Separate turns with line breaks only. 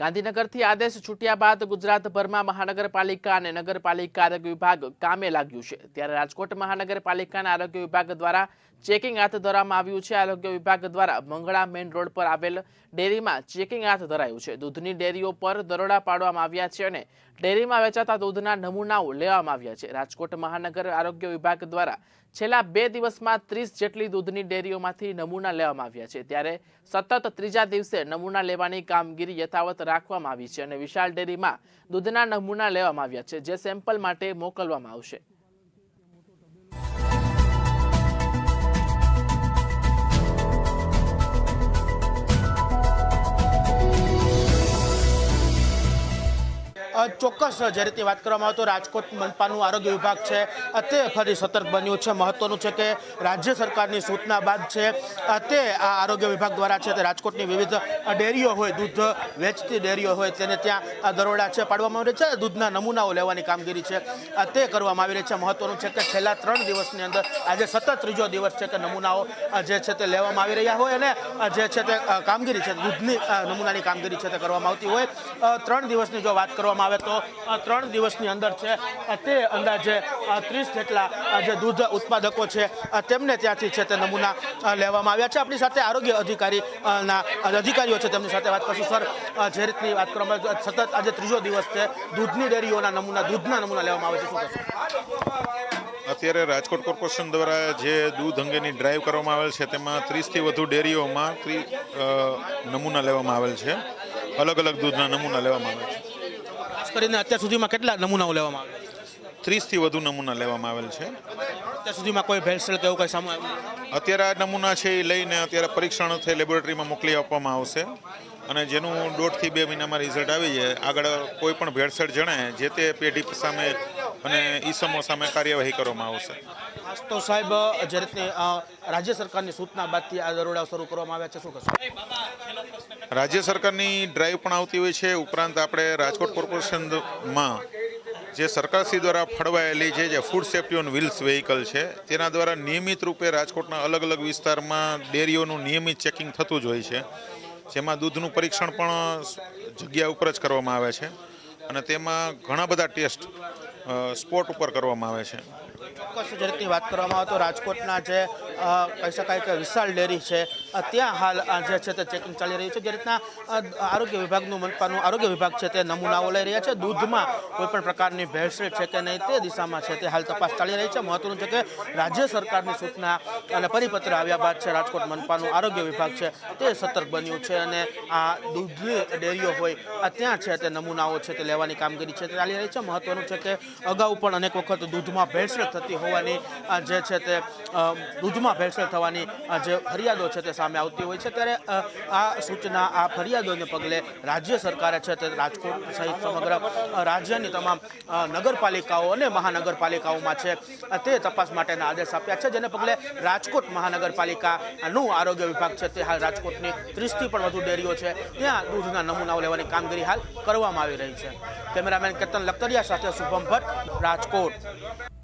ગાંધીનગરથી આદેશ છૂટ્યા બાદ ગુજરાતભરમાં મહાનગરપાલિકા અને નગરપાલિકા આરોગ્ય વિભાગ કામે લાગ્યું છે. ત્યારે રાજકોટ મહાનગરપાલિકાના આરોગ્ય વિભાગ દ્વારા ચેકિંગ હાથ ધરવામાં આવ્યું છે. આરોગ્ય વિભાગ દ્વારા મંગળા મેઇન રોડ પર આવેલ ડેરીમાં ચેકિંગ હાથ ધરાયું છે. દૂધની ડેરીઓ પર દરોડા પાડવામાં આવ્યા છે અને ડેરીમાં વેચાતા દૂધના નમૂનાઓ લેવામાં આવ્યા છે. રાજકોટ મહાનગર આરોગ્ય વિભાગ દ્વારા છેલ્લા બે દિવસમાં ત્રીસ જેટલી દૂધની ડેરીઓમાંથી નમૂના લેવામાં આવ્યા છે. ત્યારે સતત ત્રીજા દિવસે નમૂના લેવાની કામગીરી યથાવત રાખવામાં આવી છે અને વિશાળ ડેરીમાં દૂધના નમૂના લેવામાં આવ્યા છે, જે સેમ્પલ માટે મોકલવામાં આવશે.
ચોક્કસ જે રીતે વાત કરવામાં આવે તો રાજકોટ મનપાનું આરોગ્ય વિભાગ છે તે ફરી સતર્ક બન્યું છે. મહત્વનું છે કે રાજ્ય સરકારની સૂચના બાદ છે તે આ આરોગ્ય વિભાગ દ્વારા છે, તે રાજકોટની વિવિધ ડેરીઓ હોય, દૂધ વેચતી ડેરીઓ હોય, તેને ત્યાં દરોડા છે, પાડવામાં આવે છે. દૂધના નમૂનાઓ લેવાની કામગીરી છે તે કરવામાં આવી રહી છે. મહત્વનું છે કે છેલ્લા ત્રણ દિવસની અંદર આજે સતત ત્રીજો દિવસ છે કે નમૂનાઓ જે છે તે લેવામાં આવી રહ્યા હોય અને જે છે તે કામગીરી છે, દૂધની નમૂનાની કામગીરી છે તે કરવામાં આવતી હોય. ત્રણ દિવસની જો વાત કરવામાં આવે તો ત્રણ દિવસની અંદર છે તે અંદાજે ત્રીસ જેટલા જે દૂધ ઉત્પાદકો છે તેમને ત્યાંથી છે તે નમૂના લેવામાં આવ્યા છે. આપણી સાથે આરોગ્ય અધિકારી અ, ના અધિકારીઓ છે તેમની સાથે વાત કરશું. સર જે રીતની વાત કરવામાં સતત આજે ત્રીજો દિવસ છે દૂધની ડેરીઓના નમૂના દૂધના નમૂના લેવામાં આવે છે. શું કહેશો?
અત્યારે રાજકોટ કોર્પોરેશન દ્વારા જે દૂધ અંગેની ડ્રાઈવ કરવામાં આવેલ છે તેમાં ત્રીસથી વધુ ડેરીઓમાં ત્રી નમૂના લેવામાં આવેલ છે. અલગ અલગ દૂધના નમૂના લેવામાં આવેલ છે.
કરીને અત્યાર સુધીમાં કેટલા નમૂનાઓ લેવામાં આવ્યા
ત્રીસથી વધુ નમૂના લેવામાં આવેલ છે.
અત્યાર સુધીમાં કોઈ ભેળસેળ કે એવું કંઈ સામે
અત્યારે આ નમૂના છે એ લઈને અત્યારે પરીક્ષણ થઈ લેબોરેટરીમાં મોકલી આપવામાં આવશે. અને જેનું દોઢથી બે મહિનામાં રિઝલ્ટ આવી જાય આગળ કોઈ પણ ભેળસેળ જણાય જે તે પેઢી સામે અને ઈસમો સામે કાર્યવાહી કરવામાં આવશે.
તો સાહેબ જે રીતે રાજ્ય સરકારની સૂચના બાદથી આ દરોડા શરૂ કરવામાં આવ્યા છે શું કહેશો?
રાજ્ય સરકારની ડ્રાઈવ પણ આવતી હોય છે. ઉપરાંત આપણે રાજકોટ કોર્પોરેશનમાં જે સરકારશ્રી દ્વારા ફળવાયેલી છે જે food safety on wheels vehicle છે તેના દ્વારા નિયમિત રૂપે રાજકોટના અલગ અલગ વિસ્તારમાં ડેરીઓનું નિયમિત ચેકિંગ થતું જ હોય છે. જેમાં દૂધનું પરીક્ષણ પણ જગ્યા ઉપર જ કરવામાં આવે છે. અને તેમાં ઘણા બધા ટેસ્ટ સ્પોટ ઉપર કરવામાં આવે છે.
ચોક્કસ રીતની વાત કરવામાં આવે તો રાજકોટના જે કહી શકાય કે વિશાળ ડેરી છે ત્યાં હાલ જે છે તે ચેકિંગ ચાલી રહ્યું છે. જે રીતના આરોગ્ય વિભાગનું મનપાનું આરોગ્ય વિભાગ છે તે નમૂનાઓ લઈ રહ્યા છે. દૂધમાં કોઈપણ પ્રકારની ભેળસેળ છે કે નહીં તે દિશામાં છે તે હાલ તપાસ ચાલી રહી છે. મહત્વનું છે કે રાજ્ય સરકારની સૂચના અને પરિપત્ર આવ્યા બાદ છે રાજકોટ મનપાનું આરોગ્ય વિભાગ છે તે સતર્ક બન્યું છે અને આ દૂધની ડેરીઓ હોય ત્યાં છે તે નમૂનાઓ છે તે લેવાની કામગીરી છે તે ચાલી રહી છે. મહત્વનું છે કે અગાઉ પણ અનેક વખત દૂધમાં ભેળસેળ થતી હોવાની જે છે તે દૂધમાં ભેળસેળ થવાની જે ફરિયાદો છે તે સામે આવતી હોય છે. ત્યારે આ સૂચના, આ ફરિયાદોને પગલે રાજ્ય સરકારે છે તે રાજકોટ સહિત સમગ્ર રાજ્યની તમામ નગરપાલિકાઓ અને મહાનગરપાલિકાઓમાં છે તે તપાસ માટેના આદેશ આપ્યા છે, જેને પગલે રાજકોટ મહાનગરપાલિકાનું આરોગ્ય વિભાગ છે તે હાલ રાજકોટની ત્રીસથી પણ વધુ ડેરીઓ છે. ત્યાં દૂધના નમૂનાઓ લેવાની કામગીરી હાલ કરવામાં આવી રહી છે. કેમેરામેન કેતન લખતરિયા સાથે શુભમ ભટ્ટ, રાજકોટ.